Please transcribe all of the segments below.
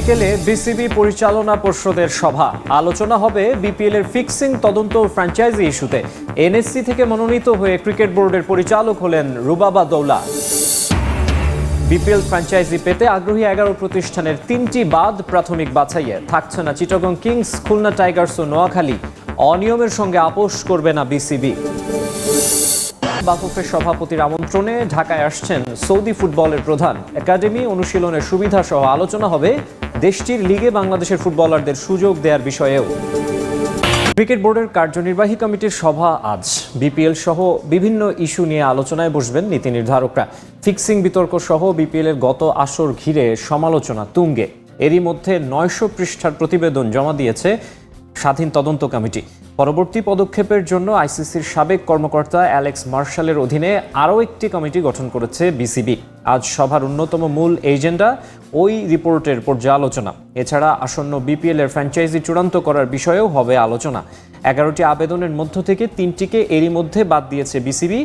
বিকেলে বিসিবি পরিচালনা পর্ষদের সভা। আলোচনা হবে বিপিএল এর ফিক্সিং তদন্ত ফ্র্যাঞ্চাইজি ইস্যুতে। এনএসসি থেকে মনোনীত হয়ে ক্রিকেট বোর্ডের পরিচালক হলেন রুবাবা দৌলা। বিপিএল ফ্র্যাঞ্চাইজি পেতে আগ্রহী এগারো প্রতিষ্ঠানের তিনটি বাদ প্রাথমিক বাছাইয়ে। থাকছে না চিটাগং কিংস, খুলনা টাইগার্স ও নোয়াখালী। অনিয়মের সঙ্গে আপোষ করবে না বিসিবি। বাফুফের সভাপতির আমন্ত্রণে ঢাকায় আসছেন সৌদি ফুটবলের প্রধান। একাডেমি অনুশীলনের সুবিধা সহ আলোচনা হবে দেশটির লিগে বাংলাদেশের ফুটবলারদের সুযোগ দেওয়ার বিষয়েও। ক্রিকেট বোর্ডের কার্যনির্বাহী কমিটির সভা আজ। বিপিএল সহ বিভিন্ন ইস্যু নিয়ে আলোচনায় বসবেন নীতি নির্ধারকরা। ফিক্সিং বিতর্ক সহ বিপিএল এর গত আসর ঘিরে সমালোচনা তুঙ্গে। এরই মধ্যে নয়শো পৃষ্ঠার প্রতিবেদন জমা দিয়েছে স্বাধীন তদন্ত কমিটি। পরবর্তী পদক্ষেপের জন্য আইসিসির সাবেক কর্মকর্তা অ্যালেক্স মার্শালের অধীনে আরও একটি কমিটি গঠন করেছে বিসিবি। আজ সভার অন্যতম মূল এজেন্ডা ওই রিপোর্টের পর্যালোচনা। এছাড়া আসন্ন বিপিএল এর ফ্র্যাঞ্চাইজি চূড়ান্ত করার বিষয়েও হবে আলোচনা। এগারোটি আবেদনের মধ্য থেকে তিনটিকে এরই মধ্যে বাদ দিয়েছে বিসিবি।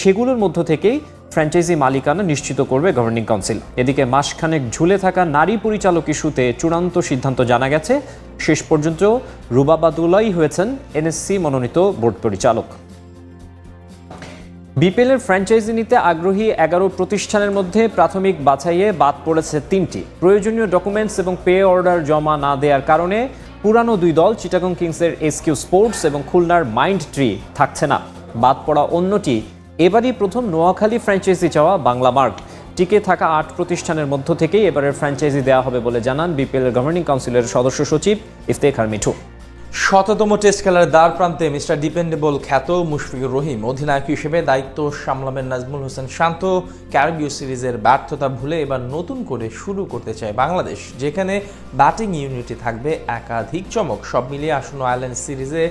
সেগুলোর মধ্য থেকেই ফ্র্যাঞ্চাইজি মালিকানা নিশ্চিত করবে গভর্নিং কাউন্সিল এদিকে মাসখানেক ঝুলে থাকা নারী পরিচালক ইস্যুতে চূড়ান্ত সিদ্ধান্ত জানা গেছে। শেষ পর্যন্ত রুবাবাদুলাই হয়েছেন এনএসসি মনোনীত বোর্ড পরিচালক। বিপিএল এর ফ্র্যাঞ্চাইজি নিতে আগ্রহী এগারো প্রতিষ্ঠানের মধ্যে প্রাথমিক বাছাইয়ে বাদ পড়েছে তিনটি। প্রয়োজনীয় ডকুমেন্টস এবং পে অর্ডার জমা না দেওয়ার কারণে পুরানো দুই দল চিটাগং কিংসের এসকিউ স্পোর্টস এবং খুলনার মাইন্ড ট্রি থাকছে না। বাদ পড়া অন্যটি এবারই প্রথম নোয়াখালী ফ্র্যাঞ্চাইজি চাওয়া বাংলা মার্ক টিকে থাকা আট প্রতিষ্ঠানের মধ্য থেকেই এবারের ফ্র্যাঞ্চাইজি দেওয়া হবে বলে জানান বিপিএলের গভর্নিং কাউন্সিলের সদস্য সচিব ইফতেখার মিঠু। শততম টেস্ট খেলার দ্বার প্রান্তে মিস্টার ডিপেন্ডেবল খ্যাত মুশফিকুর রহিম, অধিনায়ক হিসেবে দায়িত্ব সামলাবেন নাজমুল হোসেন শান্ত। ক্যারিবীয় সিরিজের ব্যর্থতা ভুলে এবার নতুন করে শুরু করতে চায় বাংলাদেশ, যেখানে ব্যাটিং ইউনিটে থাকবে একাধিক চমক। সব মিলিয়ে আসন্ন আয়ারল্যান্ড সিরিজে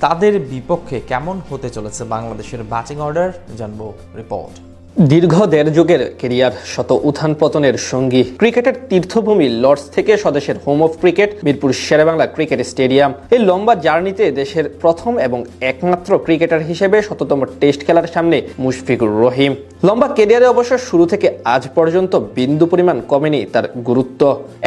তাদের বিপক্ষে কেমন হতে চলেছে বাংলাদেশের ব্যাটিং অর্ডার জানব রিপোর্ট দীর্ঘ দেড় যুগের কেরিয়ার শত উত্থান পতনের সঙ্গী। ক্রিকেটের তীর্থভূমি লর্ডস থেকে স্বদেশের home of cricket, Mirpur Sher-e-Bangla cricket stadium. এই লম্বা জার্নিতে দেশের প্রথম এবং একমাত্র ক্রিকেটার হিসেবে শততম টেস্ট খেলার সামনে মুশফিকুর রহিম। লম্বা কেরিয়ারে অবশ্য শুরু থেকে আজ পর্যন্ত বিন্দু পরিমাণ কমেনি তার গুরুত্ব।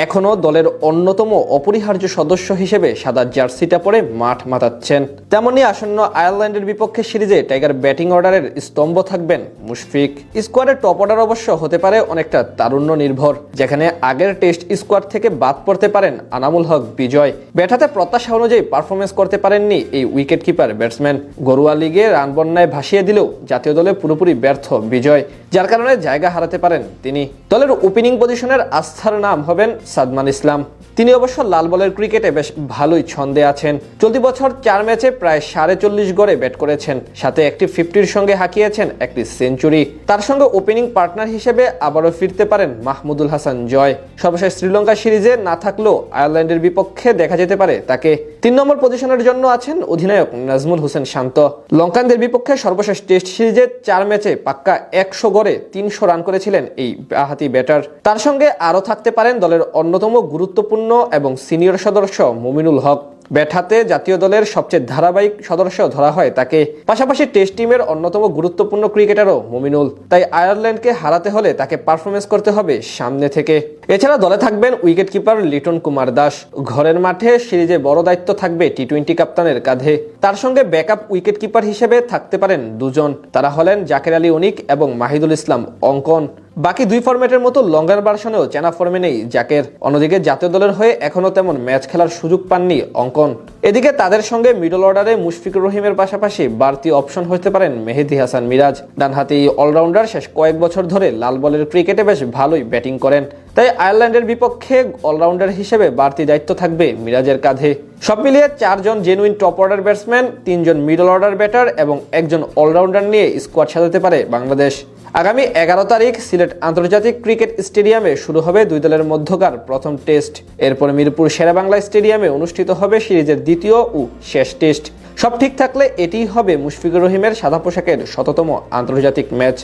এখনও দলের অন্যতম অপরিহার্য সদস্য হিসেবে সাদা জার্সিটা পরে মাঠ মাতাচ্ছেন। তেমনি আসন্ন আয়ারল্যান্ডের বিপক্ষে সিরিজে টাইগার ব্যাটিং অর্ডারের স্তম্ভ থাকবেন মুশফিক। স্কোয়াডের টপ অর্ডার অবশ্য হতে পারে অনেকটা তারুণ্য নির্ভর যেখানে আগের টেস্ট স্কোয়াড থেকে বাদ পড়তে পারেন আনামুল হক বিজয়। ব্যাটাতে প্রত্যাশা অনুযায়ী পারফরমেন্স করতে পারেননি এই উইকেট কিপার ব্যাটসম্যান। ঘরোয়া লিগে রান বন্যায় ভাসিয়ে দিলেও জাতীয় দলে পুরোপুরি ব্যর্থ বিজয়, যার কারণে জায়গা হারাতে পারেন তিনি। দলের ওপেনিং পজিশনের আস্থার নাম হবেন সাদমান ইসলাম। তিনি অবশ্য লাল বলের ক্রিকেটে বেশ ভালোই ছন্দে আছেন। চলতি বছর চার ম্যাচে প্রায় সাড়ে চল্লিশ গড়ে ব্যাট করেছেন। সাথে একটি ফিফটির সঙ্গে হাঁকিয়েছেন একটি সেঞ্চুরি। তার সঙ্গে ওপেনিং পার্টনার হিসেবে আবারও ফিরতে পারেন মাহমুদুল হাসান জয়। সর্বশেষ শ্রীলঙ্কা সিরিজে না থাকলেও আয়ারল্যান্ডের বিপক্ষে দেখা যেতে পারে তাকে। তিন নম্বর পজিশনের জন্য আছেন অধিনায়ক নাজমুল হোসেন শান্ত। লঙ্কানদের বিপক্ষে সর্বশেষ টেস্ট সিরিজে চার ম্যাচে পাক্কা একশো গড়ে তিনশো রান করেছিলেন এই বাহাতি ব্যাটার। তার সঙ্গে আরও থাকতে পারেন দলের অন্যতম গুরুত্বপূর্ণ এবং সিনিয়র সদস্য মুমিনুল হক। ব্যাট হাতে জাতীয় দলের সবচেয়ে ধারাবাহিক সদস্য ধরা হয় তাকে। পাশাপাশি টেস্ট টিমের অন্যতম গুরুত্বপূর্ণ ক্রিকেটারও মুমিনুল। তাই আয়ারল্যান্ডকে হারাতে হলে তাকে পারফরমেন্স করতে হবে সামনে থেকে। এছাড়া দলে থাকবেন উইকেট কিপার লিটন কুমার দাস। ঘরের মাঠে সিরিজে বড় দায়িত্ব থাকবে টি টোয়েন্টি কাপ্তানের কাঁধে। তার সঙ্গে ব্যাকআপ উইকেট কিপার হিসেবে থাকতে পারেন দুজন। তারা হলেন জাকের আলী অনিক এবং মাহিদুল ইসলাম অঙ্কন। বাকি দুই ফরম্যাটের মতো লঙ্গার ভার্সনেও চেনা ফর্মে নেই। জাকের অন্যদিকে জাতীয় দলের হয়ে এখনও তেমন ম্যাচ খেলার সুযোগ পাননি অঙ্কন। এদিকে তাদের সঙ্গে মিডল অর্ডারে মুশফিকুর রহিমের পাশাপাশি বাড়তি অপশন হতে পারেন মেহেদি হাসান মিরাজ। ডানহাতি অলরাউন্ডার শেষ কয়েক বছর ধরে লাল বলের ক্রিকেটে বেশ ভালোই ব্যাটিং করেন। তাই আয়ারল্যান্ডের বিপক্ষে অলরাউন্ডার হিসেবে বাড়তি দায়িত্ব থাকবে মিরাজের কাঁধে। সব মিলিয়ে চারজন জেনুইন টপ অর্ডার ব্যাটসম্যান, তিনজন মিডল অর্ডার ব্যাটার এবং একজন অলরাউন্ডার নিয়ে স্কোয়াড সাজাতে পারে বাংলাদেশ। আগামী এগারো তারিখ সিলেট আন্তর্জাতিক ক্রিকেট স্টেডিয়ামে শুরু হবে দুই দলের মধ্যকার প্রথম টেস্ট। এরপর মিরপুর শেরাবাংলা স্টেডিয়ামে অনুষ্ঠিত হবে সিরিজের দ্বিতীয় ও শেষ টেস্ট। সব ঠিক থাকলে এটিই হবে মুশফিকুর রহিমের সাদা পোশাকের শততম আন্তর্জাতিক ম্যাচ।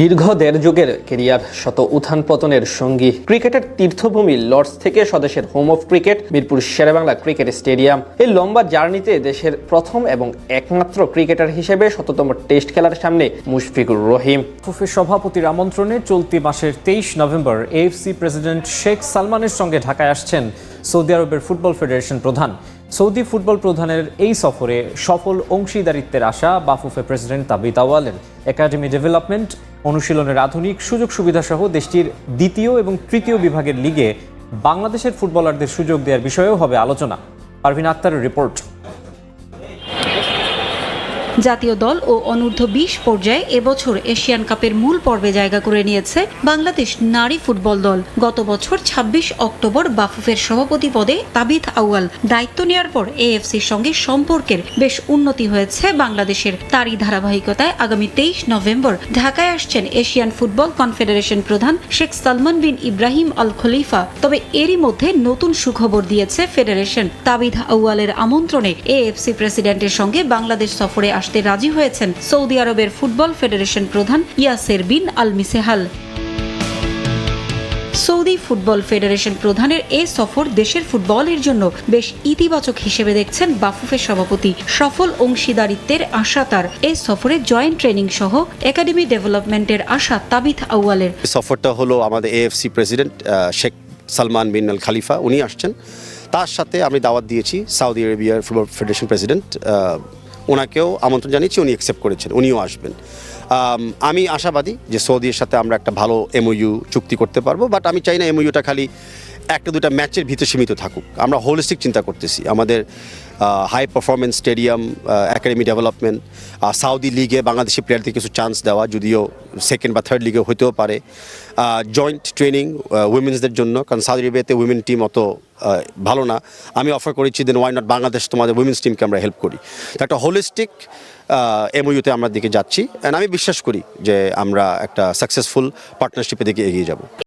দীর্ঘ দেড় যুগের কেরিয়ার শত উত্থান পতনের সঙ্গী ক্রিকেটের তীর্থভূমি লর্ডস থেকে স্বদেশের home of cricket, Mirpur Sher-e-Bangla cricket stadium. এই লম্বা জার্নিতে দেশের প্রথম এবং একমাত্র ক্রিকেটার হিসেবে শততম টেস্ট খেলার সামনে মুশফিকুর রহিম। ফুফের সভাপতির আমন্ত্রণে চলতি মাসের তেইশ নভেম্বর এএফসি প্রেসিডেন্ট শেখ সালমানের সঙ্গে ঢাকায় আসছেন সৌদি আরবের ফুটবল ফেডারেশন প্রধান। সৌদি ফুটবল প্রধানের এই সফরে সফল অংশীদারিত্বের আশা বাফুফে প্রেসিডেন্ট তাবি আওয়ালের। একাডেমি ডেভেলপমেন্ট, অনুশীলনের আধুনিক সুযোগ সুবিধা সহ দেশটির দ্বিতীয় এবং তৃতীয় বিভাগের লিগে বাংলাদেশের ফুটবলারদের সুযোগ দেওয়ার বিষয়েও হবে আলোচনা। পারভিন আক্তারের রিপোর্ট। জাতীয় দল ও অনূর্ধ্ব বিশ পর্যায়ে এবছর এশিয়ান কাপের মূল পর্বে জায়গা করে নিয়েছে বাংলাদেশ নারী ফুটবল দল। গত বছর ২৬ অক্টোবর বাফুফের সভাপতি পদে তাবিথ আউয়াল দায়িত্ব নেওয়ার পর এএফসির সঙ্গে সম্পর্কের বেশ উন্নতি হয়েছে বাংলাদেশের। তারই ধারাবাহিকতায় আগামী তেইশ নভেম্বর ঢাকায় আসছেন এশিয়ান ফুটবল কনফেডারেশন প্রধান শেখ সালমান বিন ইব্রাহিম আল খলিফা। তবে এরই মধ্যে নতুন সুখবর দিয়েছে ফেডারেশন। তাবিদ আউয়ালের আমন্ত্রণে এএফসি প্রেসিডেন্টের সঙ্গে বাংলাদেশ সফরে আসতে রাজি হয়েছেন সৌদি আরবের ফুটবল ফেডারেশন প্রধান Yasser bin Al Misehal Saudi football federation প্রধানের এ সফর দেশের ফুটবলের জন্য বেশ ইতিবাচক হিসেবে দেখছেন বাফুফের সভাপতি। সফল অংশীদারিত্বের আশা তার। এ সফরে জয়েন্ট ট্রেনিং সহ একাডেমি ডেভেলপমেন্টের আশা তাবিথ আউয়ালের। সফরটা হলো আমাদের AFC president Sheikh Salman bin Al Khalifa, উনি আসছেন। তার সাথে আমি দাওয়াত দিয়েছি সৌদি আরবিয়ার ফুটবল ফেডারেশন প্রেসিডেন্ট ওনাকেও আমন্ত্রণ জানিয়েছি, উনি অ্যাকসেপ্ট করেছেন, উনিও আসবেন। আমি আশাবাদী যে সৌদির সাথে আমরা একটা ভালো এমওইউ চুক্তি করতে পারব বাট আমি চাই না এমওইউটা খালি একটা দুটা ম্যাচের ভিতরে সীমিত থাকুক। আমরা হোলিস্টিক চিন্তা করতেছি। আমাদের high performance stadium academy development Saudi লিগে বাংলাদেশি প্লেয়ারদের কিছু চান্স দেওয়া, যদিও সেকেন্ড বা থার্ড লিগে হতেও পারে। জয়েন্ট ট্রেনিং উইমেন্সদের জন্য, কারণ সাউদি আরবিয়াতে উইমেন টিম অত ভালো না। আমি অফার করেছি দেন ওয়াই নট বাংলাদেশ তোমাদের উইমেন্স টিমকে আমরা হেল্প করি। তো একটা হোলিস্টিক এমওইউতে আমরা দিকে যাচ্ছি। অ্যান্ড আমি বিশ্বাস করি যে, আমরা একটা সাকসেসফুল পার্টনারশিপের দিকে এগিয়ে যাব।